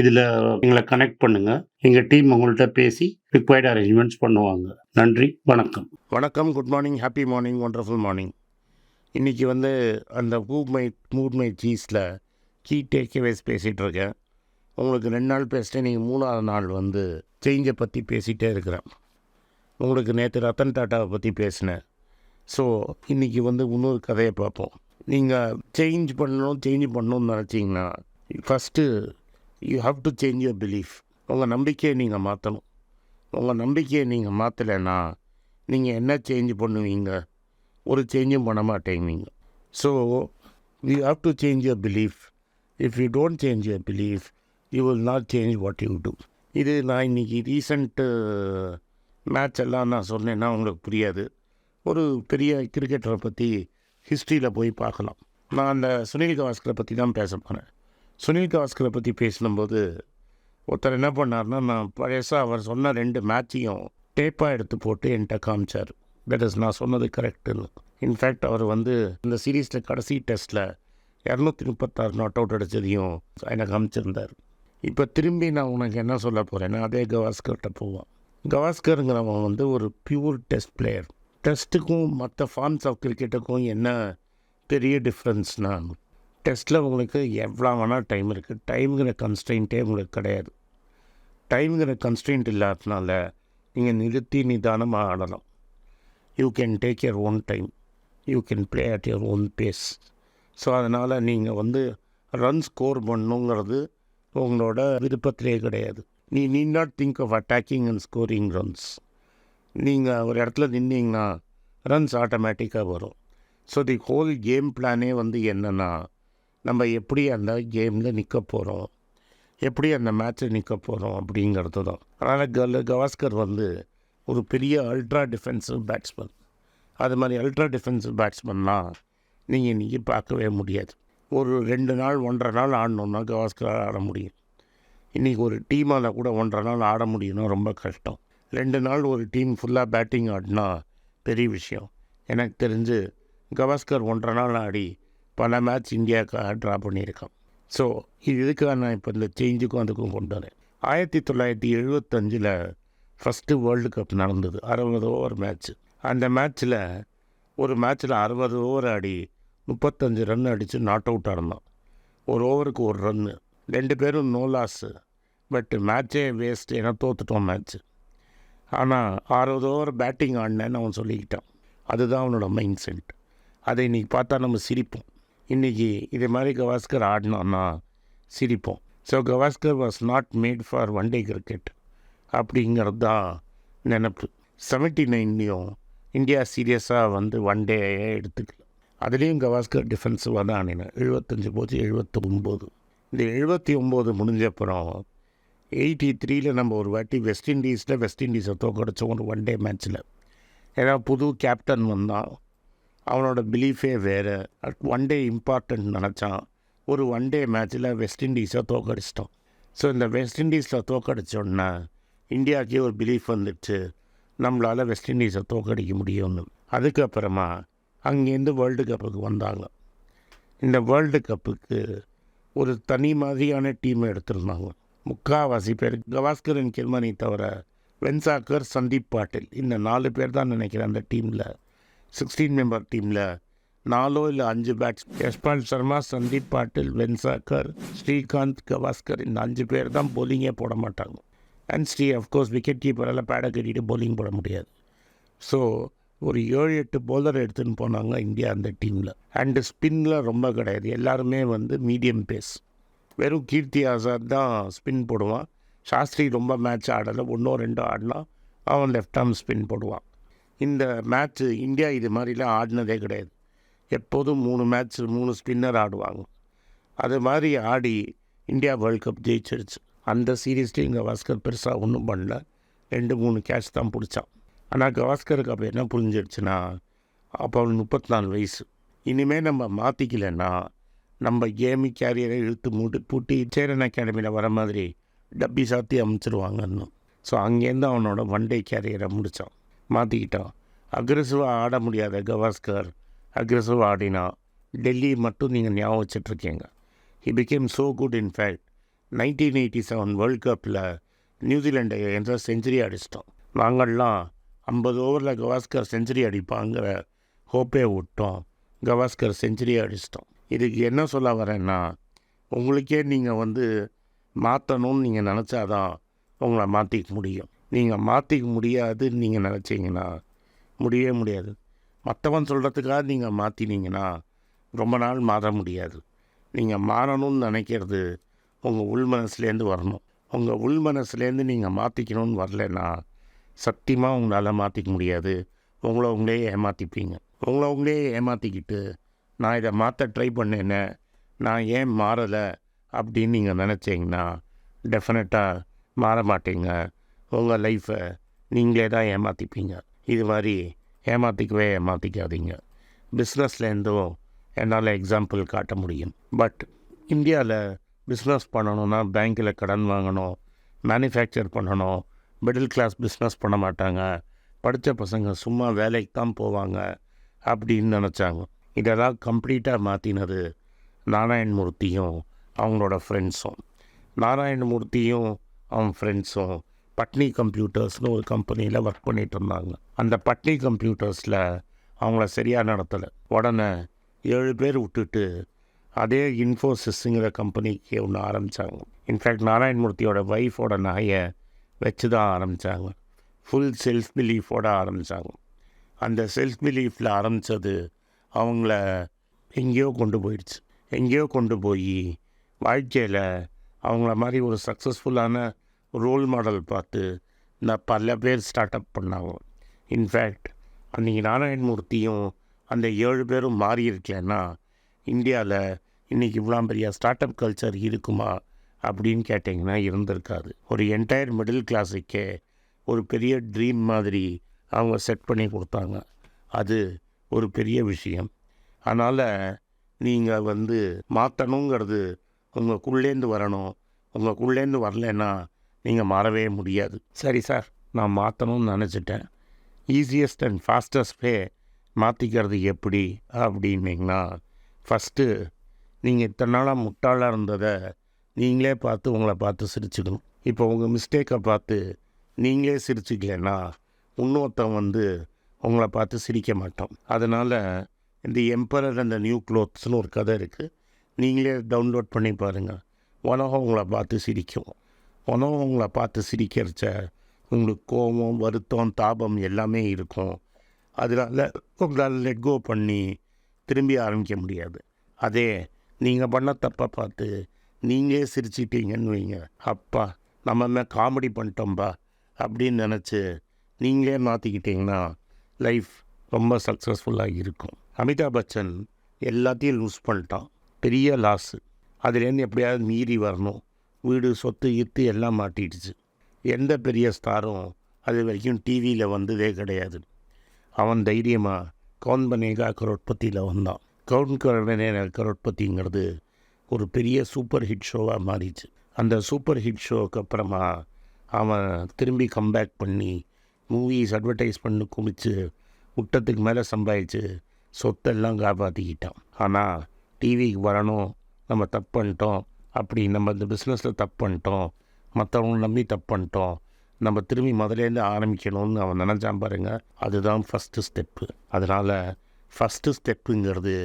இதில் எங்களை கனெக்ட் பண்ணுங்கள் எங்கள் டீம் உங்கள்கிட்ட பேசி ரிக்வயர்ட் அரேஞ்ச்மெண்ட்ஸ் பண்ணுவாங்க. நன்றி வணக்கம். வணக்கம் good morning happy morning wonderful morning இன்றைக்கி வந்து அந்த மூவ் மை மூவ் மை சீஸில் கீ டேக்அவேஸ் பேசிகிட்டு இருக்கேன். உங்களுக்கு ரெண்டு நாள் பேசிட்டேன் நீங்கள் மூணாவது நாள் வந்து சேஞ்சை பற்றி பேசிகிட்டே இருக்கிறேன். உங்களுக்கு நேற்று ரத்தன் டாட்டாவை பற்றி பேசினேன். ஸோ இன்றைக்கி வந்து இன்னொரு கதையை பார்ப்போம். நீங்கள் சேஞ்ச் பண்ணணும் சேஞ்ச் பண்ணணும்னு நினச்சிங்கன்னா first you have to change your belief உங்கள் நம்பிக்கையை நீங்கள் மாற்றணும் உங்கள் நம்பிக்கையை நீங்கள் மாற்றலைன்னா நீங்கள் என்ன சேஞ்ச் பண்ணுவீங்க? ஒரு சேஞ்சும் பண்ண மாட்டேங்குவீங்க so you have to change your belief if you don't change your belief you will not change what you do இது நான் இன்றைக்கி ரீசண்ட்டு மேட்ச் எல்லாம் நான் சொன்னேன்னா உங்களுக்கு புரியாது. ஒரு பெரிய கிரிக்கெட்டரை பற்றி ஹிஸ்ட்ரியில் போய் பார்க்கலாம். நான் அந்த சுனில் கவாஸ்கரை பற்றி தான் பேச போகிறேன் சுனில் கவாஸ்கரை பற்றி பேசினும்போது ஒருத்தர் என்ன பண்ணார்னா நான் பழசாக அவர் சொன்ன ரெண்டு மேட்சையும் டேப்பாக எடுத்து போட்டு என்கிட்ட காமிச்சார். தட் இஸ் நான் சொன்னது கரெக்டுன்னு இன்ஃபேக்ட் அவர் வந்து இந்த சீரீஸில் கடைசி டெஸ்ட்டில் இரநூத்தி முப்பத்தாறு நாட் அவுட் அடித்ததையும் எனக்கு காமிச்சிருந்தார். இப்போ திரும்பி நான் உனக்கு என்ன சொல்ல போகிறேன்னா அதே கவாஸ்கர்கிட்ட போவான் கவாஸ்கருங்கிறவன் வந்து ஒரு பியூர் டெஸ்ட் பிளேயர் டெஸ்ட்டுக்கும் மற்ற ஃபார்ம்ஸ் ஆஃப் கிரிக்கெட்டுக்கும் என்ன பெரிய டிஃப்ரென்ஸ்னா டெஸ்ட்டில் உங்களுக்கு எவ்வளோ வேணால் டைம் இருக்குது டைம்ங்கிற கன்ஸ்ட்ரெயின்ட்டே உங்களுக்கு கிடையாது. டைம்ங்கிற கன்ஸ்டன்ட் இல்லாததுனால நீங்கள் நிறுத்தி நிதானமாக ஆடலாம் you can take your own time you can play at your own pace so அதனால் நீங்கள் வந்து ரன் ஸ்கோர் பண்ணணுங்கிறது உங்களோட விருப்பத்திலே கிடையாது. நீ நீ not think of attacking and scoring runs நீங்கள் ஒரு இடத்துல நின்னீங்கன்னா ரன்ஸ் ஆட்டோமேட்டிக்காக வரும். ஸோ தி ஹோல் கேம் பிளானே வந்து என்னென்னா நம்ம எப்படி அந்த கேமில் நிற்க போகிறோம் எப்படி அந்த மேட்ச்சில் நிற்க போகிறோம் அப்படிங்கிறது தான். அதனால் கல் கவாஸ்கர் வந்து ஒரு பெரிய அல்ட்ரா டிஃபென்சிவ் பேட்ஸ்மேன் அது மாதிரி அல்ட்ரா டிஃபென்சிவ் பேட்ஸ்மேன்லாம் நீங்கள் இன்றைக்கி பார்க்கவே முடியாது. ஒரு ரெண்டு நாள் ஒன்றரை நாள் ஆடணுன்னா கவாஸ்கரால் ஆட முடியும். இன்றைக்கி ஒரு டீமால் கூட ஒன்றரை நாள் ஆட முடியும்னா ரொம்ப கஷ்டம். ரெண்டு நாள் ஒரு டீம் ஃபுல்லாக பேட்டிங் ஆடினா பெரிய விஷயம். எனக்கு தெரிஞ்சு கவாஸ்கர் ஒன்றரை நாள் ஆடி பல மேட்ச் இந்தியாவுக்காக ட்ரா பண்ணியிருக்கான். ஸோ இது இதுக்காக நான் இப்போ இந்த சேஞ்சுக்கும் அதுக்கும் கொண்டு வரேன். ஆயிரத்தி தொள்ளாயிரத்தி எழுபத்தஞ்சில் ஃபஸ்ட்டு வேர்ல்டு கப் நடந்தது. அறுபது ஓவர் மேட்ச் அந்த மேட்ச்சில் ஒரு மேட்ச்சில் அறுபது ஓவர் ஆடி முப்பத்தஞ்சு ரன் அடித்து நாட் அவுட் ஆடினான் ஒரு ஓவருக்கு ஒரு ரன்னு ரெண்டு பேரும் நோ லாஸு பட் மேட்ச்சே வேஸ்ட் ஏன்னா தோத்துட்டோம் மேட்ச்சு ஆனால் அறுபது ஓவர் பேட்டிங் ஆடினேன்னு அவன் சொல்லிக்கிட்டான். அதுதான் அவனோட மைண்ட் செட் அதை இன்றைக்கி பார்த்தா நம்ம சிரிப்போம். இன்றைக்கி இதே மாதிரி கவாஸ்கர் ஆடினோன்னா சிரிப்போம். So Gavaskar was not made for one day cricket அப்படிங்கிறது தான் நினப்பு. செவன்ட்டி நைன்லேயும் இந்தியா சீரியஸாக வந்து ஒன் டே எடுத்துக்கல. அதுலேயும் கவாஸ்கர் டிஃபென்சிவாக தான் ஆனினேன் எழுபத்தஞ்சி போச்சு எழுபத்தி ஒம்பது இந்த எழுபத்தி ஒம்பது முடிஞ்ச அப்புறம் எயிட்டி த்ரீயில் நம்ம ஒரு வாட்டி வெஸ்ட் இண்டீஸில் வெஸ்ட் இண்டீஸை தோக்கடிச்சோம் ஒரு ஒன் டே மேட்ச்சில் ஏன்னா புது கேப்டன் வந்தான். அவனோட பிலீஃபே வேறு. ஒன் டே இம்பார்ட்டன்ட் நினச்சான். ஒரு ஒன் டே மேட்ச்சில் வெஸ்ட் இண்டீஸை தோக்கடிச்சிட்டோம் ஸோ இந்த வெஸ்ட் இண்டீஸில் தோக்கடிச்சோன்னா இந்தியாவுக்கே ஒரு பிலீஃப் வந்துடுச்சு நம்மளால் வெஸ்ட் இண்டீஸை தோக்கடிக்க முடியும்னு. அதுக்கப்புறமா அங்கேருந்து வேர்ல்டு கப்புக்கு வந்தாங்க. இந்த வேர்ல்டு கப்புக்கு ஒரு தனி மாதிரியான டீமை எடுத்திருந்தாங்க. முக்காவாசி பேர் கவாஸ்கரன் கிர்மனி தவிர வென்சாக்கர் சந்தீப் பாட்டில் இந்த நாலு பேர் தான் நினைக்கிறேன் அந்த டீமில் சிக்ஸ்டீன் மெம்பர் டீமில் நாலோ இல்லை அஞ்சு பேட்ஸ் யஷ்பால் சர்மா சந்தீப் பாட்டில் வென்சாக்கர் ஸ்ரீகாந்த் கவாஸ்கர் இந்த அஞ்சு பேர் தான் போலிங்கே போட மாட்டாங்க. And Sri of course wicket கீப்பரெல்லாம் பேடை கட்டிட்டு போலிங் போட முடியாது. ஸோ ஒரு ஏழு எட்டு பவுலர் எடுத்துன்னு போனாங்க இந்தியா அந்த டீமில் அண்டு ஸ்பின்னில் ரொம்ப கிடையாது. எல்லாருமே வந்து மீடியம் பேஸ் வெறும் கீர்த்தி ஆசாத் தான் ஸ்பின் போடுவான். சாஸ்திரி ரொம்ப மேட்ச் ஆடலை. ஒன்றோ ரெண்டோ ஆடினா அவன் லெஃப்ட் ஆர்ம் ஸ்பின் போடுவான். இந்த மேட்ச்சு இந்தியா இது மாதிரிலாம் ஆடினதே கிடையாது. எப்போதும் மூணு மேட்ச் மூணு ஸ்பின்னர் ஆடுவாங்க. அது மாதிரி ஆடி இந்தியா வேர்ல்ட் கப் ஜெயிச்சிருச்சு. அந்த சீரீஸ்லேயும் கவாஸ்கர் பெருசாக ஒன்றும் பண்ணல. ரெண்டு மூணு கேட்ச் தான் பிடிச்சான். ஆனால் கவாஸ்கருக்கு அப்போ என்ன புரிஞ்சிடுச்சுன்னா அப்போ அவன் முப்பத்தி நாலு வயசு. இனிமேல் நம்ம மாற்றிக்கலன்னா நம்ம கேமி கேரியரை இழுத்து மூட்டு பூட்டி சேரன் அகாடமியில் வர மாதிரி டப்பி சாத்தி அமைச்சிருவாங்கன்னு. ஸோ அங்கேருந்து அவனோட ஒன் டே கேரியரை முடித்தான் மாற்றிக்கிட்டான் அக்ரெசிவாக ஆட முடியாத கவாஸ்கர் அக்ரெசிவாக ஆடினா டெல்லி மட்டும் நீங்கள் ஞாபகம் வச்சிட்ருக்கீங்க. He became so good in fact nineteen eighty seven world கப்பில் நியூசிலாண்டை என்ற செஞ்சுரி அடிச்சிட்டோம் நாங்கள்லாம் ஐம்பது ஓவரில் கவாஸ்கர் செஞ்சுரி அடிப்பாங்கிற ஹோப்பே விட்டோம். கவாஸ்கர் செஞ்சுரி அடிச்சிட்டோம் இதுக்கு என்ன சொல்ல வரேன்னா உங்களுக்கே நீங்கள் வந்து மாற்றணும்னு நீங்கள் நினச்சாதான் உங்களை மாற்றிக்க முடியும். நீங்கள் மாற்றிக்க முடியாதுன்னு நீங்கள் நினச்சிங்கன்னா முடியவே முடியாது. மற்றவன் சொல்கிறதுக்காக நீங்கள் மாற்றினீங்கன்னா ரொம்ப நாள் மாற முடியாது. நீங்கள் மாறணும்னு நினைக்கிறது உங்கள் உள் மனசுலேருந்து வரணும். உங்கள் உள் மனசுலேருந்து நீங்கள் மாற்றிக்கணும்னு வரலன்னா சத்தியமாக உங்களால் மாற்றிக்க முடியாது. உங்களை உங்களே ஏமாற்றிப்பீங்க உங்களை உங்களே ஏமாற்றிக்கிட்டு நான் இதை மாற்ற ட்ரை பண்ணேனே நான் ஏன் மாறலை அப்படின்னு நீங்கள் நினச்சிங்கன்னா டெஃபினட்டாக மாற மாட்டீங்க. உங்கள் லைஃப்பை நீங்களே தான் ஏமாற்றிப்பீங்க இது மாதிரி ஏமாற்றிக்கவே ஏமாற்றிக்காதீங்க பிஸ்னஸ்லேருந்தும் என்னால் எக்ஸாம்பிள் காட்ட முடியும். பட் இந்தியாவில் பிஸ்னஸ் பண்ணணும்னா பேங்க்கில் கடன் வாங்கணும் மேனுஃபேக்சர் பண்ணணும் மிடில் கிளாஸ் பிஸ்னஸ் பண்ண மாட்டாங்க. படித்த பசங்க சும்மா வேலைக்கு தான் போவாங்க அப்படின்னு நினச்சாங்க. இதெல்லாம் கம்ப்ளீட்டாக மாற்றினது நாராயணமூர்த்தியும் அவங்களோட ஃப்ரெண்ட்ஸும் நாராயணமூர்த்தியும் அவன் ஃப்ரெண்ட்ஸும் பட்னி கம்ப்யூட்டர்ஸ்னு ஒரு கம்பெனியில் ஒர்க் பண்ணிட்டு இருந்தாங்க. அந்த பட்னி கம்ப்யூட்டர்ஸில் அவங்கள சரியாக நடத்தலை. உடனே ஏழு பேர் விட்டுட்டு அதே இன்ஃபோசிஸ்ங்கிற கம்பெனிக்கு ஒன்று ஆரம்பித்தாங்க இன்ஃபேக்ட் நாராயணமூர்த்தியோட ஒய்ஃபோட நகையை வச்சு தான் ஆரம்பித்தாங்க ஃபுல் செல்ஃப் பிலீஃபோடு ஆரம்பித்தாங்க அந்த செல்ஃப் பிலீஃபில் ஆரம்பித்தது அவங்கள எங்கேயோ கொண்டு போயிடுச்சு. எங்கேயோ கொண்டு போய் வாழ்க்கையில் அவங்கள மாதிரி ஒரு சக்ஸஸ்ஃபுல்லான ரோல் மாடல் பார்த்து நான் பல பேர் ஸ்டார்ட் அப் பண்ணாங்க இன்ஃபேக்ட் அன்றைக்கி நாராயணமூர்த்தியும் அந்த ஏழு பேரும் மாறி இருக்கலன்னா இந்தியாவில் இன்றைக்கி இவ்வளோ பெரிய ஸ்டார்ட் அப் கல்ச்சர் இருக்குமா அப்படின்னு கேட்டிங்கன்னா இருந்திருக்காது. ஒரு என்டையர் மிடில் கிளாஸுக்கே ஒரு பெரிய ட்ரீம் மாதிரி அவங்க செட் பண்ணி கொடுத்தாங்க. அது ஒரு பெரிய விஷயம். அதனால் நீங்கள் வந்து மாற்றணுங்கிறது உங்களுக்குள்ளேருந்து வரணும். உங்களுக்குள்ளேருந்து வரலன்னா நீங்கள் மாறவே முடியாது. சரி சார். நான் மாற்றணும்னு நினச்சிட்டேன். ஈஸியஸ்ட் அண்ட் ஃபாஸ்டஸ்ட் வே மாற்றிக்கிறது எப்படி அப்படின்னீங்கன்னா ஃபஸ்ட்டு நீங்கள் இத்தனை நாளாக முட்டாளாக இருந்ததை நீங்களே பார்த்து உங்களை பார்த்து சிரிச்சுக்கணும். இப்போ உங்கள் மிஸ்டேக்கை பார்த்து நீங்களே சிரிச்சுக்கலன்னா இன்னொருத்தன் வந்து உங்களை பார்த்து சிரிக்க மாட்டோம் அதனால் இந்த எம்பரர் அந்த நியூ க்ளோத்ஸ்னு ஒரு கதை இருக்குது நீங்களே டவுன்லோட் பண்ணி பாருங்கள் உலகம் உங்களை பார்த்து சிரிக்கும். உணவங்களை பார்த்து சிரிக்கிறச்ச உங்களுக்கு கோபம் வருத்தம் தாபம் எல்லாமே இருக்கும். அதனால் உங்களால் லெட் கோ பண்ணி திரும்பி ஆரம்பிக்க முடியாது. அதே நீங்கள் பண்ண தப்பை பார்த்து நீங்களே சிரிச்சிட்டீங்கன்னு வைங்க. அப்பா நம்ம என்ன காமெடி பண்ணிட்டோம்பா அப்படின்னு நினச்சி நீங்களே மாற்றிக்கிட்டிங்கன்னா லைஃப் ரொம்ப சக்ஸஸ்ஃபுல்லாக இருக்கும். அமிதாப் பச்சன் எல்லாத்தையும் லூஸ் பண்ணிட்டான். பெரிய லாஸு அதுலேருந்து எப்படியாவது மீறி வரணும். வீடு சொத்து இத்து எல்லாம் மாட்டிடுச்சு. எந்த பெரிய ஸ்டாரும் அது வரைக்கும் டிவியில் வந்ததே கிடையாது. அவன் தைரியமாக கவுன் பனேகா கரோட்பத்தியில் வந்தான். கவுன் பனேகா கரோட்பத்திங்கிறது ஒரு பெரிய சூப்பர் ஹிட் ஷோவாக மாறிச்சு. அந்த சூப்பர் ஹிட் ஷோவுக்கு அப்புறமா அவன் திரும்பி கம்பேக் பண்ணி மூவிஸ் அட்வர்டைஸ் பண்ணி குமிச்சு முட்டத்துக்கு மேலே சம்பாதிச்சு சொத்தெல்லாம் காப்பாற்றிக்கிட்டான் ஆனால் டிவிக்கு வரணும் நம்ம தப்பு பண்ணிட்டோம் அப்படி நம்ம இந்த பிஸ்னஸில் தப்பு பண்ணிட்டோம் மற்றவங்களை நம்பி தப்பு பண்ணிட்டோம் நம்ம திரும்பி முதலேருந்து ஆரம்பிக்கணும்னு அவன் நினச்சான் பாருங்கள் அதுதான் ஃபஸ்ட்டு ஸ்டெப்பு அதனால் ஃபஸ்ட்டு ஸ்டெப்புங்கிறது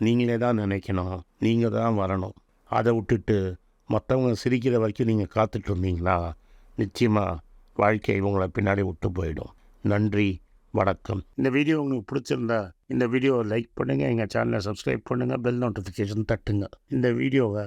நீங்களே தான் நினைக்கணும். நீங்கள் தான் வரணும். அதை விட்டுட்டு மற்றவங்க சிரிக்கிற வரைக்கும் நீங்கள் காத்துட்டு இருந்தீங்களா நிச்சயமாக வாழ்க்கை உங்களை பின்னாடி விட்டு போயிடும். நன்றி வணக்கம். இந்த வீடியோ உங்களுக்கு பிடிச்சிருந்தா இந்த வீடியோவை லைக் பண்ணுங்கள் எங்கள் சேனலை சப்ஸ்கிரைப் பண்ணுங்கள் பெல் நோட்டிஃபிகேஷன் தட்டுங்க. இந்த வீடியோவை